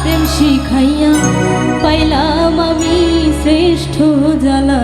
প্রেম শিখাইয়া পাইলাম আমি শ্রেষ্ঠ জ্বালা।